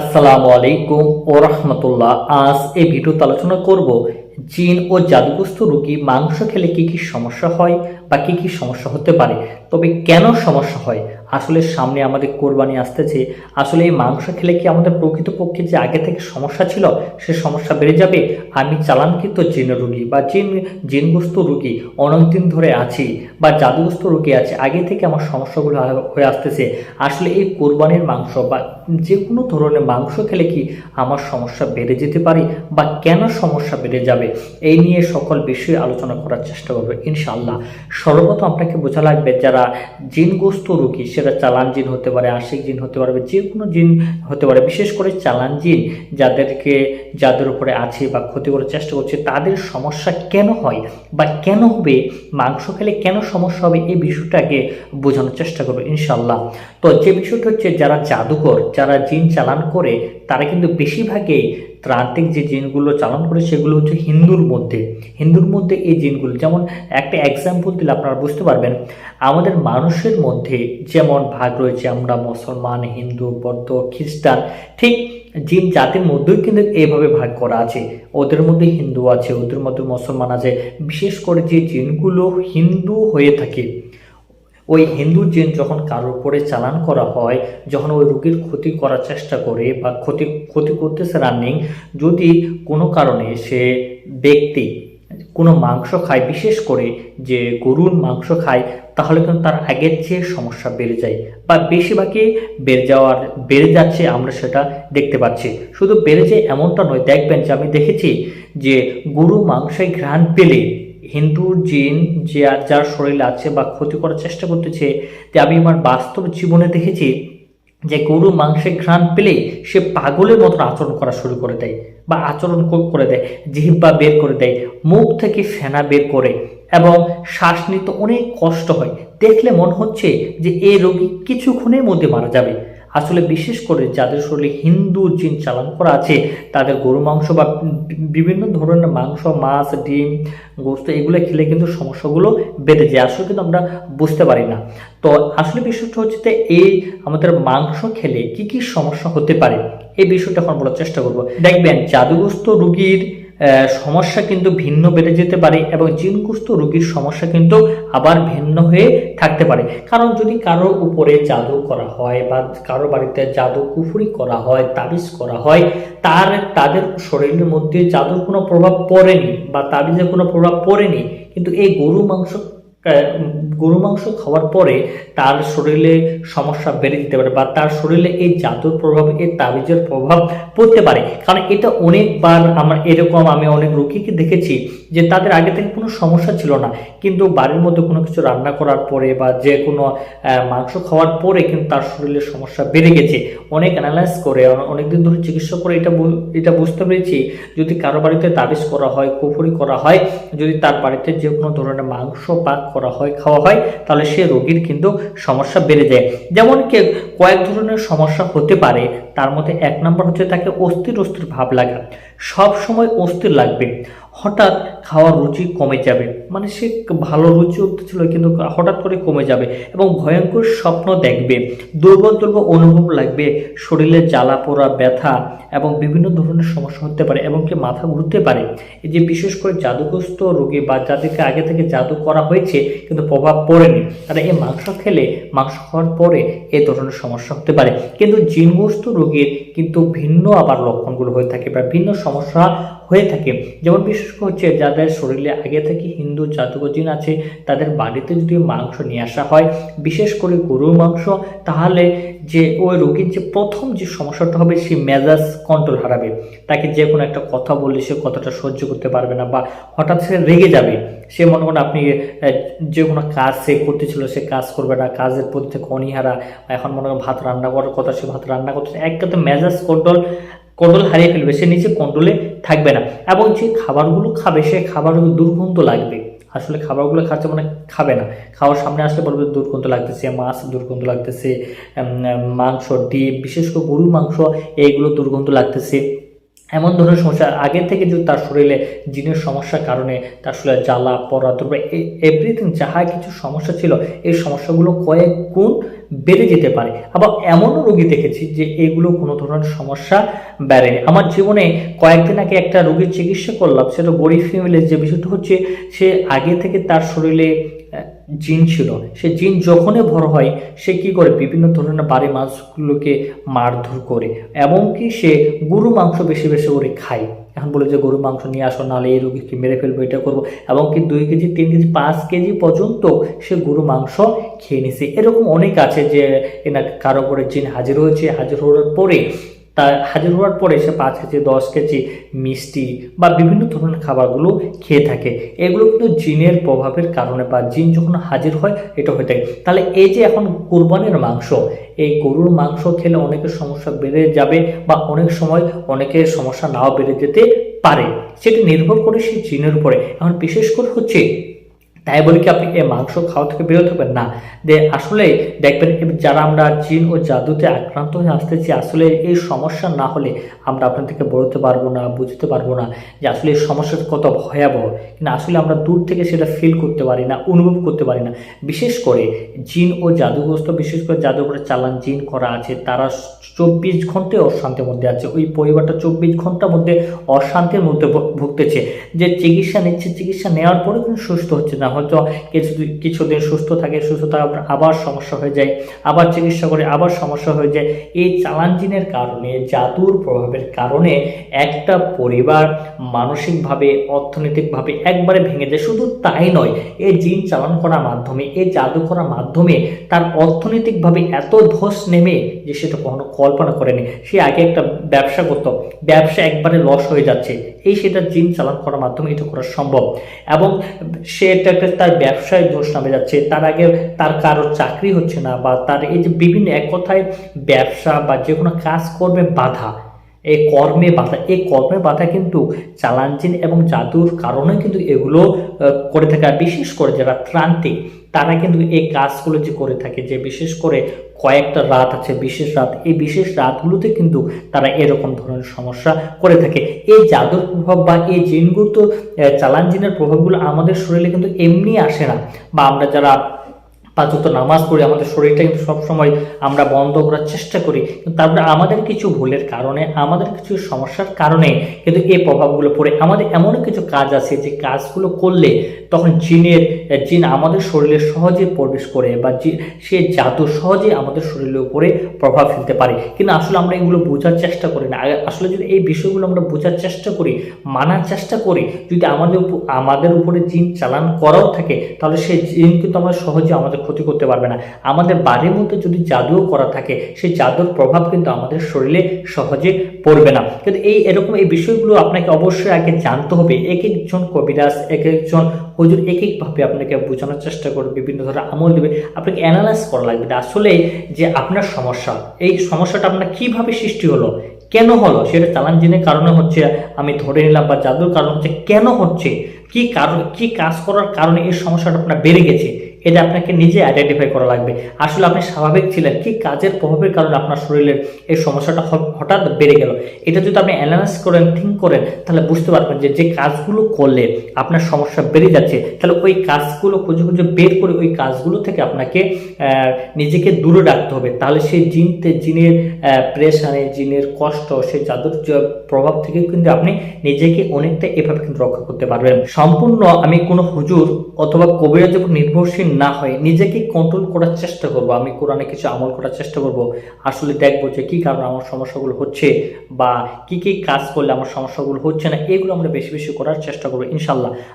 আসসালামু আলাইকুম ও রহমতুল্লাহ। আজ এই ভিডিওতে আলোচনা করব, জিন ও জাদুগ্রস্ত রুগী মাংস খেলে কি কি সমস্যা হয় বা কি কি সমস্যা হতে পারে। তবে কেন সমস্যা হয়? আসলে সামনে আমাদের কোরবানি আসতেছে। আসলে এই মাংস খেলে কি আমাদের প্রকৃতপক্ষে যে আগে থেকে সমস্যা ছিল, সে সমস্যা বেড়ে যাবে? আমি চালানকৃত জিন রুগী বা জিন জিনগ্রস্ত রোগী অনেকদিন ধরে আছি বা জাদুগ্রস্ত রুগী আছে। আগে থেকে আমার সমস্যাগুলো হয়ে আসতেছে। আসলে এই কোরবানির মাংস বা যে কোনো ধরনের মাংস খেলে কি আমার সমস্যা বেড়ে যেতে পারে বা কেন সমস্যা বেড়ে যাবে? এই নিয়ে সকল বিষয়ে আলোচনা করার চেষ্টা করবে, ইনশাআল্লাহ। সর্বপ্রথম আপনাকে বোঝা লাগবে, যারা জিনগ্রস্ত রোগী সেটা চালান জিন হতে পারে, আশিক জিন হতে পারবে যে কোনো জিন হতে পারে, বিশেষ করে চালান জিন যাদেরকে, যাদের উপরে আছে বা ক্ষতি করার চেষ্টা করছে, তাদের সমস্যা কেন হয় বা কেন হবে, মাংস খেলে কেন সমস্যা হবে, এই বিষয়টাকে বোঝানোর চেষ্টা করবে ইনশাল্লাহ তো যে বিষয়টা হচ্ছে যারা জাদুকর, যারা জিন চালান করে তারা কিন্তু বেশিরভাগই ত্রান্তিক যে জিনগুলো চালন করে সেগুলো হচ্ছে হিন্দুর মধ্যে। হিন্দুর মধ্যে এই জিনগুলো, যেমন একটা এক্সাম্পল দিলে আপনারা বুঝতে পারবেন, আমাদের মানুষের মধ্যে যেমন ভাগ রয়েছে আমরা মুসলমান, হিন্দু, বৌদ্ধ, খ্রিস্টান, ঠিক জিন জাতির মধ্যেই কিন্তু এইভাবে ভাগ করা আছে। ওদের মধ্যে হিন্দু আছে, ওদের মধ্যে মুসলমান আছে। বিশেষ করে যে জিনগুলো হিন্দু হয়ে থাকে ওই হিন্দু জিন যখন কারোর উপরে চালান করা হয়, যখন ওই রোগীর ক্ষতি করার চেষ্টা করে বা ক্ষতি ক্ষতি করতেছে রানিং, যদি কোনো কারণে সে ব্যক্তি কোনো মাংস খায়, বিশেষ করে যে গরুর মাংস খায়, তাহলে কিন্তু তার আগের চেয়ে সমস্যা বেড়ে যায় বা বেশিরভাগই বেড়ে যাওয়ার, বেড়ে যাচ্ছে আমরা সেটা দেখতে পাচ্ছি। শুধু বেড়ে যায় এমনটা নয়, দেখবেন যে আমি দেখেছি যে গরু মাংসে ঘ্রাণ পেলে হিন্দুর জিন যে যার শরীরে আছে বা ক্ষতি করার চেষ্টা করতেছে যে আমি আমার বাস্তব জীবনে দেখেছি যে গরু মাংসে ঘ্রাণ পেলেই সে পাগলের মতন আচরণ করা শুরু করে দেয় বা আচরণ করে দেয় জিহিব্বা বের করে দেয়, মুখ থেকে ফেনা বের করে এবং শ্বাস নিতে অনেক কষ্ট হয়। দেখলে মনে হচ্ছে যে এই রোগী কিছুক্ষণের মধ্যে মারা যাবে। আসলে বিশেষ করে যাদের শরীরে হিন্দু জিন চালান করা আছে, তাদের গরু মাংস বা বিভিন্ন ধরনের মাংস, মাছ, ডিম, গোস্ত এগুলো খেলে কিন্তু সমস্যাগুলো বেড়ে যায়। আসলে কিন্তু আমরা বুঝতে পারি না। তো আসলে বিষয়টা হচ্ছে যে এই আমাদের মাংস খেলে কি কি সমস্যা হতে পারে, এই বিষয়টা এখন বলার চেষ্টা করব। দেখবেন জাদুগ্রস্ত রুগীর সমস্যা কিন্তু ভিন্ন বেড়ে যেতে পারে এবং জিনগ্রস্ত রোগীর সমস্যা কিন্তু আবার ভিন্ন হয়ে থাকতে পারে। কারণ যদি কারোর উপরে জাদু করা হয় বা কারও বাড়িতে জাদু কুফুরি করা হয়, তাবিজ করা হয়, তার, তাদের শরীরের মধ্যে জাদুর কোনো প্রভাব পড়েনি বা তাবিজের কোনো প্রভাব পড়েনি, কিন্তু এই গরু মাংস গরু মাংস খাওয়ার পরে তার শরীরে সমস্যা বেড়ে যেতে পারে বা তার শরীরে এই জাদুর প্রভাব, এই তাবিজের প্রভাব পড়তে পারে। কারণ এটা অনেকবার আমার এরকম আমি অনেক রুগীকে দেখেছি যে তাদের আগে থেকে কোনো সমস্যা ছিল না। কিন্তু বাড়ির মধ্যে কোনো কিছু রান্না করার পরে বা যে কোনো মাংস খাওয়ার পরে কিন্তু তার শরীরে সমস্যা বেড়ে গেছে। অনেক অ্যানালাইস করে অনেকদিন ধরে চিকিৎসা করে এটা এটা বুঝতে পেরেছি। যদি কারও বাড়িতে তাবিজ করা হয়, কুফুরি করা হয়, যদি তার বাড়িতে যে কোনো ধরনের মাংস পাক করা হয়, খাওয়া হয়, তাহলে সে রোগীর কিন্তু সমস্যা বেড়ে যায়। যেমন কে কয়েক ধরনের সমস্যা হতে পারে, তার মধ্যে এক নম্বর হচ্ছে তাকে অস্থির অস্থির ভাব লাগা। সব সময় অস্থির লাগবে। হঠাৎ খাওয়ার রুচি কমে যাবে। মানে সে ভালো রুচি উঠতে ছিল, কিন্তু হঠাৎ করে কমে যাবে এবং ভয়ঙ্কর স্বপ্ন দেখবে। দুর্বল দুর্বল অনুভব লাগবে, শরীরে জ্বালা পোড়া, ব্যথা এবং বিভিন্ন ধরনের সমস্যা হতে পারে এবং কি মাথা ঘুরতে পারে। এই যে বিশেষ করে জাদুগ্রস্ত রোগী বা যাদেরকে আগে থেকে জাদু করা হয়েছে, কিন্তু প্রভাব পড়েনি। তারা এই মাংস খেলে, মাংস খাওয়ার পরে এ ধরনের সমস্যা হতে পারে। কিন্তু জিনগ্রস্ত রোগীর কিন্তু ভিন্ন আবার লক্ষণগুলো হয়ে থাকে বা ভিন্ন সমস্যা হয়ে থাকে। যেমন বিশেষ করে হচ্ছে যাদের শরীরে আগে থেকে হিন্দু জাতক জিন আছে, তাদের বাড়িতে যদি মাংস নিয়ে আসা হয়, বিশেষ করে গরুর মাংস, তাহলে যে ওই রোগীর যে প্রথম যে সমস্যাটা হবে, সে মেজাজ কন্ট্রোল হারাবে। তাকে যে কোনো একটা কথা বললে সে কথাটা সহ্য করতে পারবে না বা হঠাৎ সে রেগে যাবে। সে মনে করেন আপনি যে কোনো কাজ সে করতেছিল, সে কাজ করবে না, কাজের প্রতি থেকে অনিহারা এখন মনে করেন ভাত রান্না করার কথা, সে ভাত রান্না করতেছে, একটা তো মেজাজ কন্ট্রোল কন্ট্রোল হারিয়ে ফেলবে, সে নিচে কন্ট্রোলে থাকবে না। এবং যে খাবারগুলো খাবে, সে খাবার দুর্গন্ধ লাগবে। আসলে খাবারগুলো খাচ্ছে মানে খাবে না। খাওয়ার সামনে আসলে বলবে, দুর্গন্ধ লাগতেছে, মাছ দুর্গন্ধ লাগতেছে মাংস, ডিম, বিশেষ করে গরুর মাংস, এইগুলো দুর্গন্ধ লাগতেছে। এমন ধরনের সমস্যা আগে থেকে যদি তার শরীরে জিনের সমস্যার কারণে তার শরীরে জ্বালা পড়া দুর্বল এভরিথিং যাহা কিছু সমস্যা ছিল, এই সমস্যাগুলো কয়েক গুণ বেড়ে যেতে পারে। আবার এমনও রোগী দেখেছি যে এগুলো কোনো ধরনের সমস্যা বেড়েনি আমার জীবনে কয়েকদিন আগে একটা রোগীর চিকিৎসা করলাম সেটা গরিব ফ্যামিলির যে বিষয়টা হচ্ছে, সে আগে থেকে তার শরীরে জিন ছিল সে জিন যখনই ভর হয়, সে কি করে? বিভিন্ন ধরনের বাড়ি মাছগুলোকে মারধর করে এমনকি সে গরু মাংস বেশি বেশি করে খায়। এখন বলে যে গরু মাংস নিয়ে আসো, নাহলে এই রোগীকে মেরে ফেলব, এটা করব। এবং কি দুই কেজি, তিন কেজি, পাঁচ কেজি পর্যন্ত সে গরু মাংস খেয়ে নিছে। এরকম অনেক আছে যে এনার কারও করে জিন হাজির হয়েছে। হাজির হওয়ার পরে তার হাজির হওয়ার পরে সে পাঁচ কেজি, দশ কেজি মিষ্টি বা বিভিন্ন ধরনের খাবারগুলো খেয়ে থাকে। এগুলো কিন্তু জিনের প্রভাবের কারণে বা জিন যখন হাজির হয়, এটা হয়ে থাকে। তাহলে এই যে এখন কোরবানির মাংস, এই গরুর মাংস খেলে অনেকের সমস্যা বেড়ে যাবে বা অনেক সময় অনেকের সমস্যা নাও বেড়ে যেতে পারে। সেটি নির্ভর করে সেই জিনের উপরে। এখন বিশেষ করে হচ্ছে তাই বলে কি আপনি এই মাংস খাওয়া থেকে বেরোতে থাকবেন না। যে আসলে দেখবেন যারা আমরা জিন ও জাদুতে আক্রান্ত হয়ে আসতেছি, আসলে এই সমস্যা না হলে আমরা আপনাদেরকে বলতে পারব না, বুঝতে পারব না যে আসলে এই সমস্যাটা কত ভয়াবহ। কিন্তু আসলে আমরা দূর থেকে সেটা ফিল করতে পারি না, অনুভব করতে পারি না। বিশেষ করে জিন ও জাদুগ্রস্ত, বিশেষ করে জাদুঘরে চালান জিন করা আছে, তারা চব্বিশ ঘন্টায় অশান্তির মধ্যে আছে। ওই পরিবারটা চব্বিশ ঘণ্টার মধ্যে অশান্তির মধ্যে ভুগতেছে। যে চিকিৎসা নিচ্ছে, চিকিৎসা নেওয়ার পরে কিন্তু সুস্থ হচ্ছে না। হয়তো কিছু কিছুদিন সুস্থ থাকে সুস্থ থাকার আবার সমস্যা হয়ে যায়, আবার চিকিৎসা করে আবার সমস্যা হয়ে যায়। এই চালান জিনের কারণে, জাদুর প্রভাবের কারণে একটা পরিবার মানসিকভাবে, অর্থনৈতিকভাবে একবারে ভেঙে যায়। শুধু তাই নয়, এই জিন চালান করার মাধ্যমে, এই জাদু করার মাধ্যমে তার অর্থনৈতিকভাবে এত ধস নেমে যে সেটা কখনো কল্পনা করেনি। সে আগে একটা ব্যবসা করতো, ব্যবসা একবারে লস হয়ে যাচ্ছে। এই সেটা জিন চালান করার মাধ্যমে এটা করা সম্ভব। এবং সে এটা একটা তার ব্যবসায় দোষ নামে যাচ্ছে। তার আগে তার কারও চাকরি হচ্ছে না বা তার এই যে বিভিন্ন এক কথায় ব্যবসা বা যে কোনো কাজ করবে বাধা। এই কর্মে বাধা এই কর্মে বাধা কিন্তু চালানজিন এবং জাদুর কারণে কিন্তু এগুলো করে থাকে। আর বিশেষ করে যারা ত্রান্তিক, তারা কিন্তু এই কাজগুলো যে করে থাকে, যে বিশেষ করে কয়েকটা রাত আছে, বিশেষ রাত, এই বিশেষ রাতগুলোতে কিন্তু তারা এরকম ধরনের সমস্যা করে থাকে। এই জাদুর প্রভাব বা এই জিনগুলো তো চালান প্রভাবগুলো আমাদের শরীরে কিন্তু এমনি আসে না। বা আমরা যারা পাঁচত নামাজ পড়ি আমাদের শরীরটা কিন্তু সবসময় আমরা বন্ধ করার চেষ্টা করি। কিন্তু তারপরে আমাদের কিছু ভুলের কারণে, আমাদের কিছু সমস্যার কারণে কিন্তু এই প্রভাবগুলো পড়ে। আমাদের এমন কিছু কাজ আছে যে কাজগুলো করলে তখন জিনের, জিন আমাদের শরীরে সহজে প্রবেশ করে বা সে জাদু সহজে আমাদের শরীরের উপরে প্রভাব ফেলতে পারে। কিন্তু আসলে আমরা এগুলো বোঝার চেষ্টা করি না। আসলে যদি এই বিষয়গুলো আমরা বোঝার চেষ্টা করি, মানার চেষ্টা করি, যদি আমাদের আমাদের উপরে জিন চালান করাও থাকে, তাহলে সেই জিন কিন্তু আমরা সহজে আমাদের ক্ষতি করতে পারবে না। আমাদের বাড়ির মধ্যে যদি জাদুও করা থাকে, সেই জাদুর প্রভাব কিন্তু আমাদের শরীরে সহজে পড়বে না। কিন্তু এই এরকম এই বিষয়গুলো আপনাকে অবশ্যই আগে জানতে হবে। এক একজন কবিরাজ এক একজন হুজুর এক একভাবে আপনাকে বোঝানোর চেষ্টা করবে, বিভিন্ন ধরনের আমল দেবে। আপনাকে অ্যানালাইজ করা লাগবে আসলে যে আপনার সমস্যা, এই সমস্যাটা আপনার কীভাবে সৃষ্টি হলো, কেন হলো, সেটা চালান জিনের কারণে হচ্ছে আমি ধরে নিলাম বা জাদুর কারণ হচ্ছে কেন হচ্ছে, কি কারণ, কি কাজ করার কারণে এই সমস্যাটা আপনার বেড়ে গেছে। এটা আপনাকে নিজে আইডেন্টিফাই করা লাগবে। আসলে আপনি স্বাভাবিক ছিলেন, কি কাজের প্রভাবের কারণে আপনার শরীরের এই সমস্যাটা হঠাৎ বেড়ে গেল? এটা যদি আপনি অ্যানালাইজ করেন থিঙ্ক করেন, তাহলে বুঝতে পারবেন যে যে কাজগুলো করলে আপনার সমস্যা বেড়ে যাচ্ছে, তাহলে ওই কাজগুলো খুঁজে খুঁজে বের করে ওই কাজগুলো থেকে আপনাকে নিজেকে দূরে রাখতে হবে। তাহলে সেই জিনতে, জিনের প্রেশারে জিনের কষ্ট, সেই জাদুর প্রভাব থেকে কিন্তু আপনি নিজেকে অনেকটা এভাবে কিন্তু রক্ষা করতে পারবেন। সম্পূর্ণ আমি কোনো হুজুর অথবা কবিরা যখন নির্ভরশীল না হয়, নিজেকে কন্ট্রোল করার চেষ্টা করব, আমি কোরআনে কিছু আমল করার চেষ্টা করব, আসলে দেখব যে কী কারণে আমার সমস্যাগুলো হচ্ছে বা কি কি কাজ করলে আমার সমস্যাগুলো হচ্ছে না, এগুলো আমরা বেশি বেশি করার চেষ্টা করব, ইনশাল্লাহ।